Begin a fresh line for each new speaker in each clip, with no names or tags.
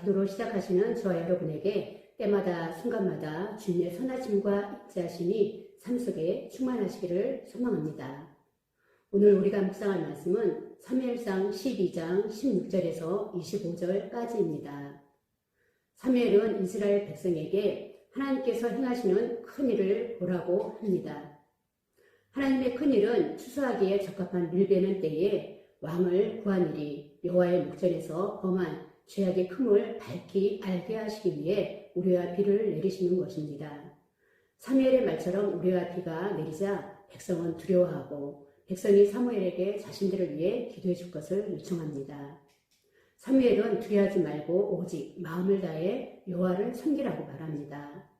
기도로 시작하시는 저와 여러분에게 때마다 순간마다 주님의 선하심과 입자심이 삶 속에 충만하시기를 소망합니다. 오늘 우리가 묵상할 말씀은 3무엘상 12장 16절에서 25절까지입니다. 사무엘은 이스라엘 백성에게 하나님께서 행하시는 큰 일을 보라고 합니다. 하나님의 큰 일은 추수하기에 적합한 밀베는 때에 왕을 구한 일이 여호와의 목전에서 범한 죄악의 크을 밝히 알게 하시기 위해 우리와 비를 내리시는 것입니다. 사무엘의 말처럼 우리와 비가 내리자 백성은 두려워하고 백성이 사무엘에게 자신들을 위해 기도해 줄 것을 요청합니다. 사무엘은 두려워하지 말고 오직 마음을 다해 여호와를 섬기라고 말합니다.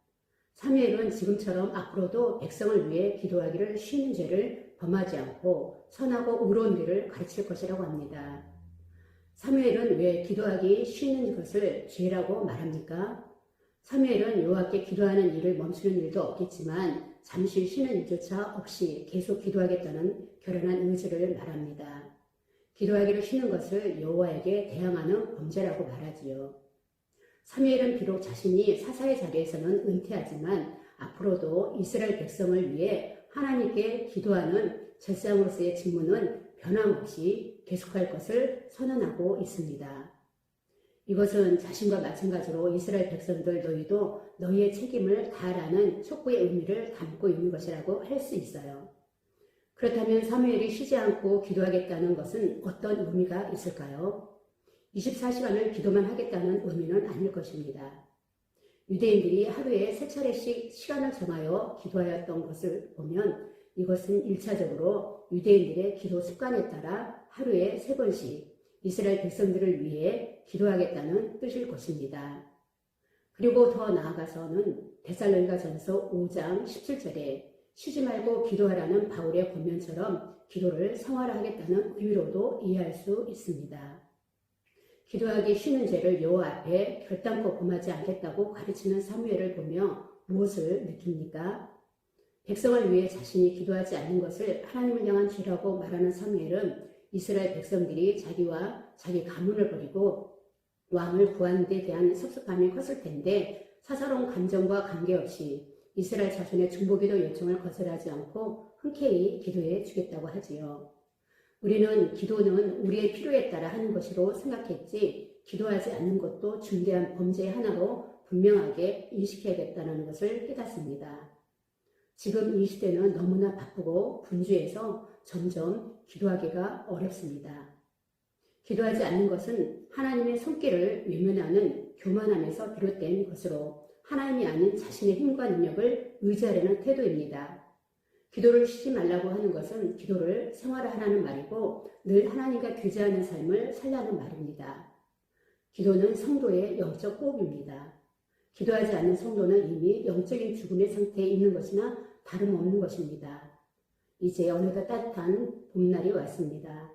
사무엘은 지금처럼 앞으로도 백성을 위해 기도하기를 쉬는 죄를 범하지 않고 선하고 의로운 길을 가르칠 것이라고 합니다. 사무엘은 왜 기도하기 쉬는 것을 죄라고 말합니까? 사무엘은 여호와께 기도하는 일을 멈추는 일도 없겠지만 잠시 쉬는 일조차 없이 계속 기도하겠다는 결연한 의지를 말합니다. 기도하기를 쉬는 것을 여호와에게 대항하는 범죄라고 말하지요. 사무엘은 비록 자신이 사사의 자리에서는 은퇴하지만 앞으로도 이스라엘 백성을 위해 하나님께 기도하는 제사장으로서의 직무는 변함없이 계속할 것을 선언하고 있습니다. 이것은 자신과 마찬가지로 이스라엘 백성들 너희도 너희의 책임을 다하라는 촉구의 의미를 담고 있는 것이라고 할 수 있어요. 그렇다면 사무엘이 쉬지 않고 기도하겠다는 것은 어떤 의미가 있을까요? 24시간을 기도만 하겠다는 의미는 아닐 것입니다. 유대인들이 하루에 세 차례씩 시간을 정하여 기도하였던 것을 보면 이것은 1차적으로 유대인들의 기도 습관에 따라 하루에 세 번씩 이스라엘 백성들을 위해 기도하겠다는 뜻일 것입니다. 그리고 더 나아가서는 데살로니가 전서 5장 17절에 쉬지 말고 기도하라는 바울의 권면처럼 기도를 성화하겠다는 의미로도 이해할 수 있습니다. 기도하기 쉬는 죄를 여호와 앞에 결단코 범하지 않겠다고 가르치는 사무엘을 보며 무엇을 느낍니까? 백성을 위해 자신이 기도하지 않는 것을 하나님을 향한 죄라고 말하는 사무엘은 이스라엘 백성들이 자기와 자기 가문을 버리고 왕을 구하는 데 대한 섭섭함이 컸을 텐데 사사로운 감정과 관계없이 이스라엘 자손의 중보기도 요청을 거절하지 않고 흔쾌히 기도해 주겠다고 하지요. 우리는 기도는 우리의 필요에 따라 하는 것으로 생각했지 기도하지 않는 것도 중대한 범죄의 하나로 분명하게 인식해야겠다는 것을 깨닫습니다. 지금 이 시대는 너무나 바쁘고 분주해서 점점 기도하기가 어렵습니다. 기도하지 않는 것은 하나님의 손길을 외면하는 교만함에서 비롯된 것으로 하나님이 아닌 자신의 힘과 능력을 의지하려는 태도입니다. 기도를 쉬지 말라고 하는 것은 기도를 생활화하라는 말이고 늘 하나님과 교제하는 삶을 살라는 말입니다. 기도는 성도의 영적 호흡입니다. 기도하지 않는 성도는 이미 영적인 죽음의 상태에 있는 것이나 다름없는 것입니다. 이제 어느덧 따뜻한 봄날이 왔습니다.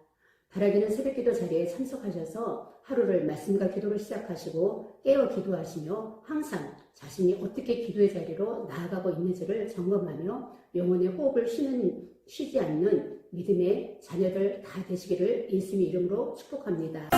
바라기는 새벽기도 자리에 참석하셔서 하루를 말씀과 기도를 시작하시고 깨어 기도하시며 항상 자신이 어떻게 기도의 자리로 나아가고 있는지를 점검하며 영혼의 호흡을 쉬는, 쉬지 않는 믿음의 자녀들 다 되시기를 예수님의 이름으로 축복합니다.